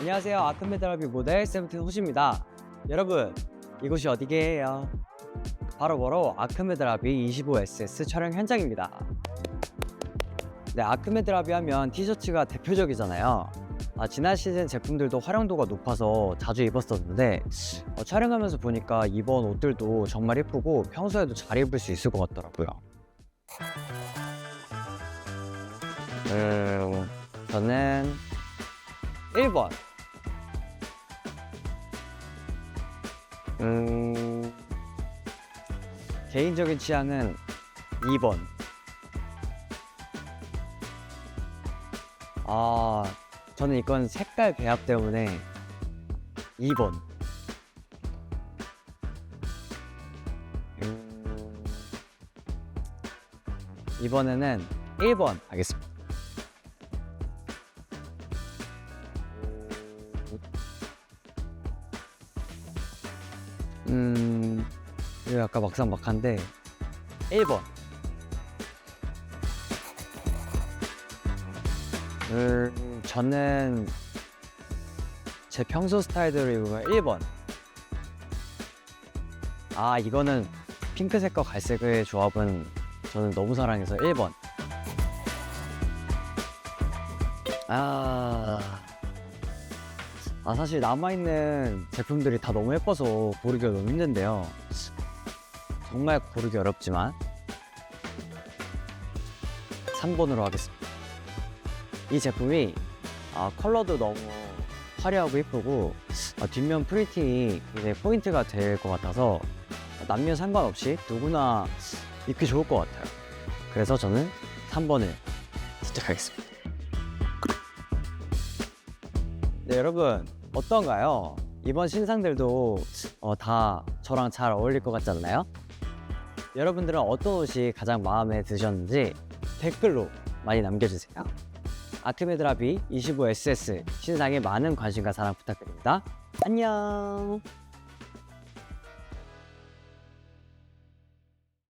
안녕하세요. 아크메드라비 모델 세븐틴 호시입니다. 여러분, 이곳이 어디게요? 바로 바로 아크메드라비 25SS 촬영 현장입니다. 네, 아크메드라비 하면 티셔츠가 대표적이잖아요. 아, 지난 시즌 제품들도 활용도가 높아서 자주 입었었는데 어, 촬영하면서 보니까 이번 옷들도 정말 예쁘고 평소에도 잘 입을 수 있을 것 같더라고요. 음, 저는 1번. 음, 개인적인 취향은 2번. 아, 저는 이건 색깔 배합 때문에 2번. 음, 이번에는 1번 하겠습니다. 음, 이거 아까 막상 막한데 1번. 음, 저는 제 평소 스타일대로 입으면 1번. 아, 이거는 핑크색과 갈색의 조합은 저는 너무 사랑해서 1번. 아, 아 사실 남아있는 제품들이 다 너무 예뻐서 고르기가 너무 힘든데요. 정말 고르기 어렵지만 3번으로 하겠습니다. 이 제품이 아, 컬러도 너무 화려하고 예쁘고 아, 뒷면 프린팅이 굉장히 포인트가 될 것 같아서 남녀 상관없이 누구나 입기 좋을 것 같아요. 그래서 저는 3번을 선택하겠습니다. 네, 여러분 어떤가요? 이번 신상들도 어, 다 저랑 잘 어울릴 것 같지 않나요? 여러분들은 어떤 옷이 가장 마음에 드셨는지 댓글로 많이 남겨주세요. 아크메드라비 25SS 신상에 많은 관심과 사랑 부탁드립니다. 안녕.